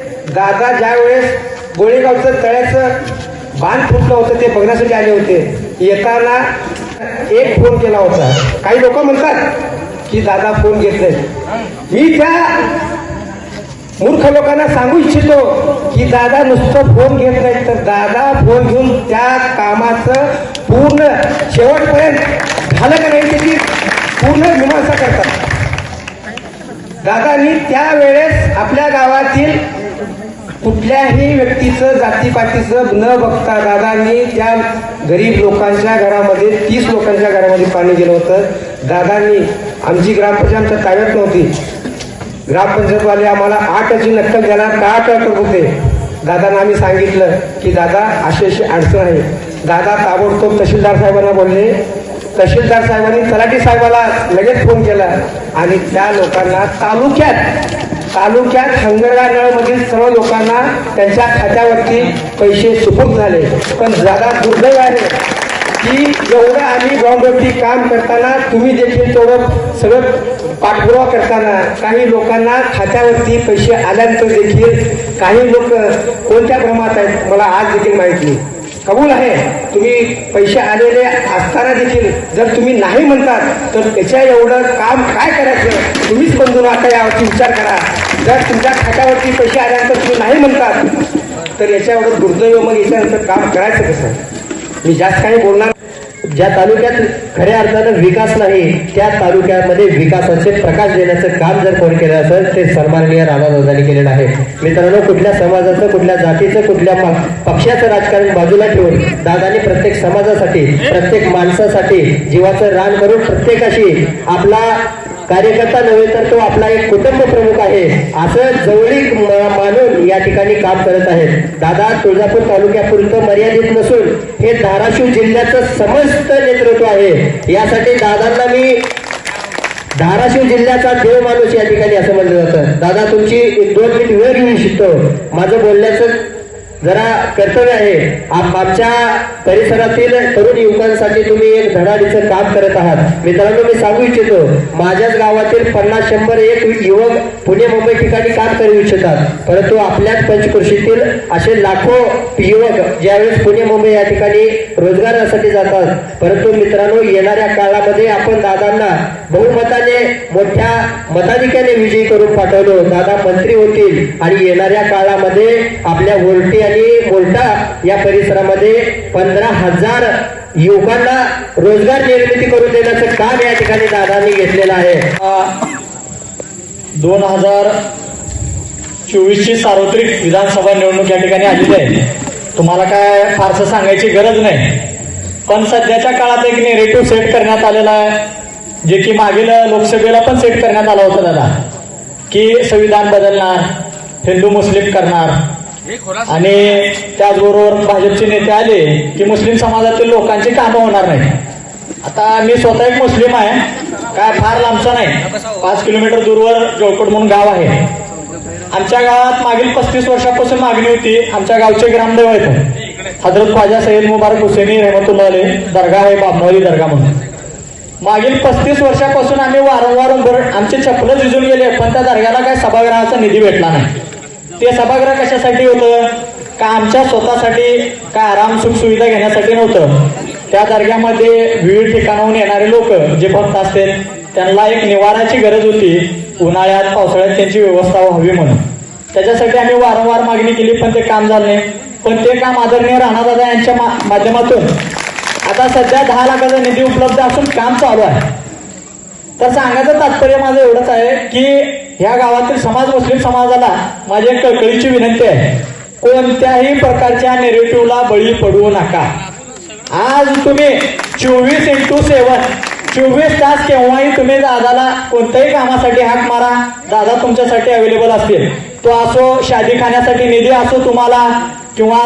दादा ज्या वेळेस गोळेगावचं तळ्याचं बांध फुटलं होतं ते बघण्यासाठी आले होते. येताना एक फोन केला होता. काही लोक म्हणतात की दादा फोन घेत मी त्या मूर्ख लोकांना सांगू इच्छितो की दादा नुसतं फोन घेत नाही तर दादा फोन घेऊन त्या कामाचं पूर्ण शेवटपर्यंत झालं का नाही त्याची पूर्ण मीमांसा करतात. दादानी त्यावेळेस आपल्या गावातील कुठल्याही व्यक्तीचं जातीपातीचं न बघता दादांनी त्या गरीब लोकांच्या घरामध्ये तीस लोकांच्या घरामध्ये पाणी गेलं होतं. दादांनी आमची ग्रामपंचायत आमच्या ताब्यात नव्हती. ग्रामपंचायतवाले आम्हाला आठ अशी नक्कल देणार का करत होते? दादांना आम्ही सांगितलं की दादा अशी अशी अडचण आहे. दादा ताबडतोब तहसीलदार साहेबांना बोलले. तहसीलदार साहेबांनी तलाठी साहेबाला लगेच फोन केला आणि त्या लोकांना तालुक्यात तालुक्यात हंगरगानळमधील सर्व लोकांना त्यांच्या खात्यावरती पैसे सुपूक झाले. पण जरा दुर्दैव आहे. की एवढं आम्ही ग्राउंडवरती काम करताना तुम्ही देखील तेवढं सगळं पाठपुरावा करताना काही लोकांना खात्यावरती पैसे आल्यानंतर देखील काही लोक कोणत्या प्रमाणात आहेत मला आज देखील माहिती कबूल आहे. तुम्ही पैसे आलेले असताना देखील जर तुम्ही नाही म्हणतात तर त्याच्या एवढं काम काय करायचं? तुम्हीच बंधू आता यावरती विचार करा. जर तुमच्या खात्यावरती पैसे आल्यानंतर तुम्ही नाही म्हणतात तर याच्या एवढं दुर्दैव मग याच्यानंतर काम करायचं कसं? मी जास्त काही बोलणार ज्या तालुक्यात खऱ्या अर्थानं विकास नाही त्या तालुक्यामध्ये विकासाचे प्रकाश देण्याचं काम जर कोणी केलं असेल ते सन्माननीय राणादादांनी केलेलं आहे. मित्रांनो कुठल्या समाजाचं कुठल्या जातीचं कुठल्या पक्षाचं राजकारण बाजूला ठेवून दादांनी प्रत्येक समाजासाठी प्रत्येक माणसासाठी जीवाचं रान करून प्रत्येकाशी आपला कार्यकर्ता नव्हे तर तो आपला एक कुटुंब प्रमुख आहे. असं जवळीक म- मानून या ठिकाणी काम करत आहेत. दादा तुळजापूर तालुक्यापुरतं मर्यादित नसून हे धाराशिव जिल्ह्याचं समस्त नेतृत्व आहे. यासाठी दादांना मी धाराशिव जिल्ह्याचा देव माणूस या ठिकाणी असं म्हटलं जातं. दादा तुमची एक दोन मिनिट वेळ घेऊ शकतो माझं बोलण्याचं जरा कर्तव्य आहे. आमच्या परिसरातील तरुण युवकांसाठी तुम्ही एक धडाडीचं काम करत आहात. मित्रांनो मी सांगू इच्छितो माझ्याच गावातील पन्नास शंभर एक युवक पुणे मुंबई ठिकाणी काम करू इच्छितात. परंतु आपल्याच पंचकृषीतील असे लाखो युवक ज्यावेळेस पुणे मुंबई या ठिकाणी रोजगारासाठी जातात. परंतु मित्रांनो येणाऱ्या काळामध्ये आपण दादांना बहुमताने मोठ्या मताधिक्याने विजयी करून पाठवलो दादा मंत्री होतील आणि येणाऱ्या काळामध्ये आपल्या वोल्टी आणि मोल्टा या परिसरामध्ये पंधरा हजार युवकांना रोजगार निर्मिती करून देण्याचं काम या ठिकाणी दादांनी घेतलेलं आहे. दोन हजार चोवीसची सार्वत्रिक विधानसभा निवडणूक या ठिकाणी आलेली आहे. तुम्हाला काय फारसं सांगायची गरज नाही. पण सध्याच्या काळात एक नेरेटिव्ह सेट करण्यात आलेला आहे. जे की मागील लोकसभेला पण सेट करण्यात आला होता दादा. की संविधान बदलणार हिंदू मुस्लिम करणार. आणि त्याचबरोबर भाजपचे नेते आले की मुस्लिम समाजातील लोकांची कामं होणार नाही आता मी स्वतः एक मुस्लिम आहे काय फार लांबचा नाही. पाच किलोमीटर दूरवर जोळकोट म्हणून गाव आहे. आमच्या गावात मागील पस्तीस वर्षापासून मागणी होती आमच्या गावचे ग्रामदेव आहेत हजरत ख्वाजा सैयद मुबारक हुसेनी रहमतुल्ला दर्गा आहे बाबनवाली दर्गा म्हणून. मागील पस्तीस वर्षापासून आम्ही वारंवार उभं आमचे चपलं झिजून गेले पण त्या दर्ग्याला काय सभागृहाचा निधी भेटला नाही. ते सभागृह कशासाठी होतं? का आमच्या स्वतःसाठी का आराम सुख सुविधा घेण्यासाठी नव्हतं? त्या दर्ग्यामध्ये विविध ठिकाणाहून येणारे लोक जे भक्त असतील त्यांना एक निवाराची गरज होती. उन्हाळ्यात पावसाळ्यात त्यांची व्यवस्था व्हावी म्हणून. त्याच्यासाठी आम्ही वारंवार मागणी केली पण ते काम झालं नाही. पण ते काम आदरणीय राणादादा यांच्या मा- माध्यमातून आता सध्या दहा लाखाचा निधी उपलब्ध असून काम चालू आहे. तर सांगायचं तात्पर्य माझं एवढंच आहे की ह्या गावातील समाज मुस्लिम समाजाला माझी एक कळकळीची विनंती आहे. कोणत्याही प्रकारच्या नेरेटिव्हला बळी पडू नका. आज तुम्ही चोवीस इंटू सेवन चोवीस तास केव्हाही तुम्ही दादाला कोणत्याही कामासाठी हाक मारा दादा तुमच्यासाठी अवेलेबल असतील. तो असो शादी खाण्यासाठी निधी असो तुम्हाला किंवा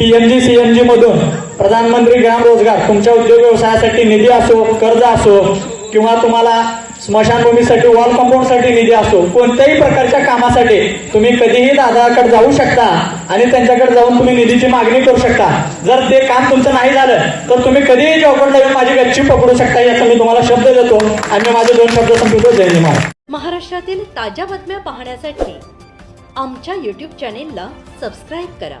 पीएमजी सीएमजी मधून प्रधानमंत्री ग्राम रोजगार तुमच्या उद्योग व्यवसायासाठी निधी असो कर्ज असो किंवा तुम्हाला स्मशानभूमीसाठी वॉल कंपाऊंडसाठी निधी असो कोणत्याही प्रकारच्या कामासाठी तुम्ही कधीही दादाकडे जाऊ शकता आणि त्यांच्याकडे जाऊन तुम्ही निधीची मागणी करू शकता. जर ते काम तुमचं नाही झालं तर तुम्ही कधीही जॉबकडे येऊन माझी गच्ची पकडू शकता याचा मी तुम्हाला शब्द देतो आणि मी माझे दोन शब्द संपवतो. जय महाराज. महाराष्ट्रातील ताज्या बातम्या पाहण्यासाठी आमच्या यूट्यूब चॅनेलला सबस्क्राईब करा.